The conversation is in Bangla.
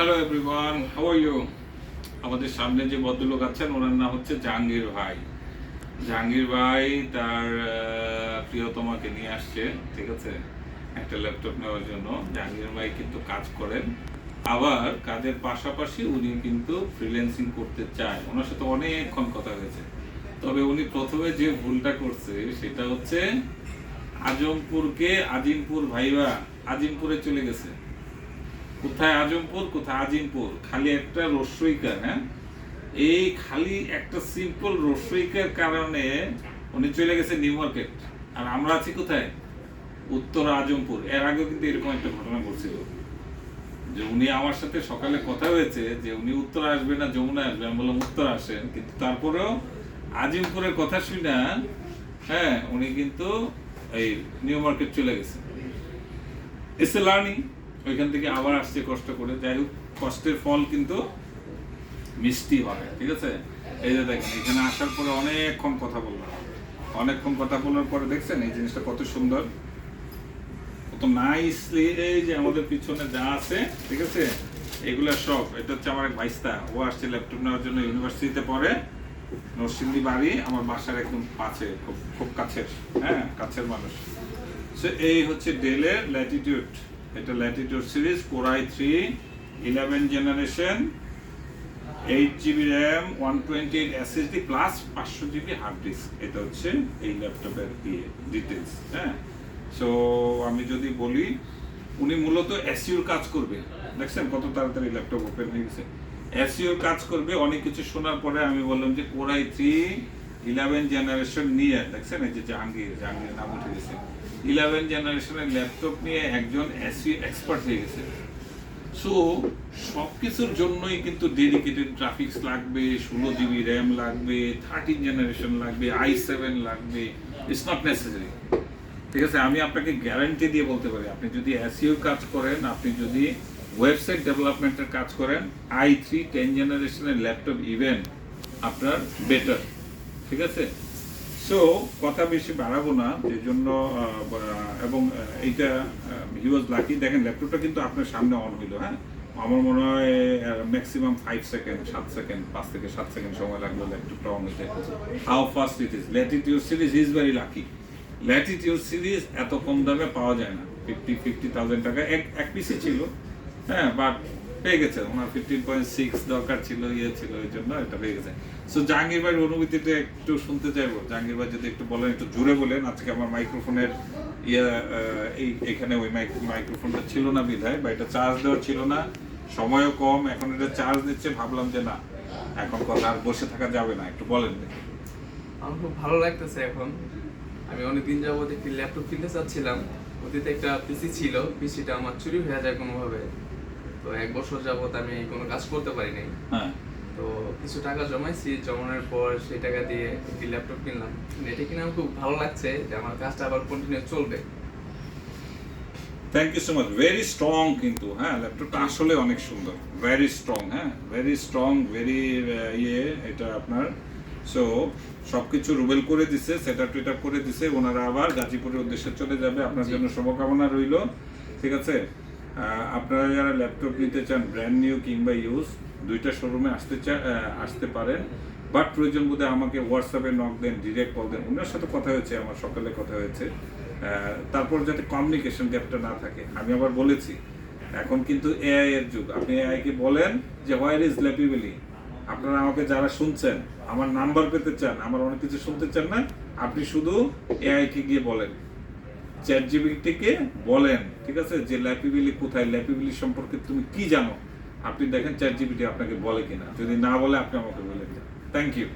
Hello everyone how are you আমাদের সামনে যে ভদ্রলোক আছেন, ওনার নাম হচ্ছে জাহাঙ্গীর ভাই। জাহাঙ্গীর ভাই তার প্রিয়তমাকে নিয়ে আসছে, ঠিক আছে? একটা ল্যাপটপ নেওয়ার জন্য। জাহাঙ্গীর ভাই কিন্তু কাজ করেন। আবার কাজের পাশাপাশি উনি কিন্তু ফ্রিল্যান্সিং করতে চায়। ওনার সাথে অনেকক্ষণ কথা হয়েছে। তবে উনি প্রথমে যে ভুলটা করছে, সেটা হচ্ছে আজমপুরকে আজিমপুর ভাইবা, আজিমপুরে চলে গেছে। কোথায় আজমপুর, কোথায় আজিমপুর? খালি একটা রস্যইকার হ্যাঁ? এই খালি একটা সিম্পল রস্যইকার কারণে উনি চলে গেছে নিউ মার্কেট আর আমরা আছি কোথায়? উত্তর আজমপুর। এর আগেও কিন্তু এরকম একটা ঘটনা ঘটছিল। যে উনি আমার সাথে সকালে কথা হয়েছে যে উনি উত্তর আসবে না, যমুনা আসবে। আমি বললাম, উত্তর আসেন। কিন্তু তারপরেও আজিমপুরের কথা শুনে হ্যাঁ উনি কিন্তু এই নিউ মার্কেট চলে গেছে। ইটস এ লার্নিং ওইখান থেকে আবার আসছে কষ্ট করে। যাই হোক, কষ্টের ফল কিন্তু মিষ্টি হবে ঠিক আছে? এই যে দেখেন, এখানে আসার পরে অনেকক্ষণ কথা বললাম। অনেকক্ষণ কথা বলার পরে দেখছেন, এই জিনিসটা কত সুন্দর। কত নাইসলি এই যে আমাদের পিছনে যা আছে, ঠিক আছে? এগুলা সব, এটা হচ্ছে আমার এক ভাইস্তা। ও আসছে ল্যাপটপ নেওয়ার জন্য ইউনিভার্সিটিতে পড়ে, নরসিংদী বাড়ি, আমার বাসার একদম পাশে, খুব খুব কাছের হ্যাঁ কাছের মানুষ। সো এই হচ্ছে ডেলের ল্যাটিটিউড এটা latitude series core i three eleven generation eight GB RAM one twenty eight SSD plus পাঁচশো জিবি হার্ড ডিস্ক এটা হচ্ছে এই ল্যাপটপের ইয়ে ডিটেলস হ্যাঁ? সো আমি যদি বলি, উনি মূলত এসইউর কাজ করবে। দেখছেন কত তাড়াতাড়ি ল্যাপটপ ওপেন হয়ে গেছে। এসইউর কাজ করবে, অনেক কিছু শোনার পরে আমি বললাম যে কোরাই থ্রি ইলেভেন জেনারেশন নিয়ে, দেখছেন? এই যে জাহাঙ্গীর জাহাঙ্গীর নাম উঠে গেছে। ইলেভেন জেনারেশনের ল্যাপটপ নিয়ে একজন এসি এক্সপার্ট হয়ে গেছে। সো সবকিছুর জন্যই কিন্তু ডেডিকেটেড গ্রাফিক্স লাগবে, ষোলো জিবি র্যাম লাগবে থার্টিন জেনারেশন লাগবে আই সেভেন লাগবে। ইটস নট নেসেসারি ঠিক আছে? আমি আপনাকে গ্যারান্টি দিয়ে বলতে পারি, আপনি যদি এসইও কাজ করেন, আপনি যদি ওয়েবসাইট ডেভেলপমেন্টের কাজ করেন আই থ্রি টেন জেনারেশনের ল্যাপটপ ইভেন আপনার বেটার ঠিক আছে? সো কথা বেশি বাড়াবো না, যে জন্য এবং এইটা হি ওয়াজ লাকি দেখেন ল্যাপটপটা কিন্তু আপনার সামনে অন হইল হ্যাঁ? আমার মনে হয় ম্যাক্সিমাম ফাইভ সেকেন্ড সাত সেকেন্ড পাঁচ থেকে সাত সেকেন্ড সময় লাগল ল্যাপটপটা অন হইতে। How fast it is latitude series is very lucky latitude series এত কম দামে পাওয়া যায় না। ফিফটি ফিফটি থাউজেন্ড টাকা। এক এক পিসই ছিল হ্যাঁ বাট পেয়ে গেছে। ওনার ফিফটিন পয়েন্ট সিক্স দরকার ছিল ইয়ে ছিল ওই জন্য এটা পেয়ে গেছে। সো জাহাঙ্গীর ভাইয়ের অনুভূতিটা একটু শুনতে চাইব। জাহাঙ্গীর ভাই যদি একটু বলেন, একটু জুড়ে বলেন, আজকে আমার মাইক্রোফোনের ইয়ে এই, এখানে ওই মাইক্রোফোনটা ছিল না বিধায়, বা এটা চার্জ দেওয়া ছিল না। সময়ও কম, এখন এটা চার্জ দিচ্ছে, ভাবলাম যে না, এখন কথা আর বসে থাকা যাবে না, একটু বলেন। আমার খুব ভালো লাগতেছে এখন। আমি অনেকদিন যাবত একটি ল্যাপটপ কিনতে চাচ্ছিলাম। অতীতে একটা পিসি ছিল পিসিটা আমার চুরি হয়ে যায় কোনোভাবে। তো এক বছর যাবত আমি কোনো কাজ করতে পারি নাই। হ্যাঁ। তো কিছু টাকা জমাইছি জমানোর পর সেই টাকা দিয়ে একটি ল্যাপটপ কিনলাম। এটা কিনে আমার খুব ভালো লাগছে যে আমার কাজটা আবার কন্টিনিউ চলবে। Thank you so much very strong কিন্তু হ্যাঁ ল্যাপটপটা আসলে অনেক সুন্দর। ভেরি স্ট্রং হ্যাঁ ভেরি স্ট্রং ভেরি ইয়ে এটা আপনার। সো সবকিছু রুবেল করে দিছে সেট আপ টেট করে দিছে ওনারা আবার গাজীপুরের উদ্দেশ্যে চলে যাবে। আপনার জন্য শুভকামনা রইল। ঠিক আছে? আপনারা যারা ল্যাপটপ নিতে চান ব্র্যান্ড নিউ কিংবা ইউজ দুইটা শোরুমে আসতে আসতে পারেন। বাট প্রয়োজন বোধে আমাকে হোয়াটসঅ্যাপে নক দেন ডিরেক্ট কল দেন। ওনার সাথে কথা হয়েছে, আমার সকালে কথা হয়েছে। তারপর যাতে কমিউনিকেশন গ্যাপটা না থাকে। আমি আবার বলেছি, এখন কিন্তু এআই এর যুগ। আপনি এআই কে বলেন যে হোয়ার ইজ ল্যাপিবেলি আপনারা আমাকে যারা শুনছেন, আমার নাম্বার পেতে চান, আমার অনেক কিছু শুনতে চান না, আপনি শুধু এআই কে গিয়ে বলেন। চ্যাট জিবিটিকে বলেন, ঠিক আছে, যে ল্যাপিবিলি কোথায় ল্যাপিবিলি সম্পর্কে তুমি কি জানো? আপনি দেখেন চ্যাট জিবিটি আপনাকে বলে কিনা। যদি না বলে, আপনি আমাকে বলে দিন। Thank you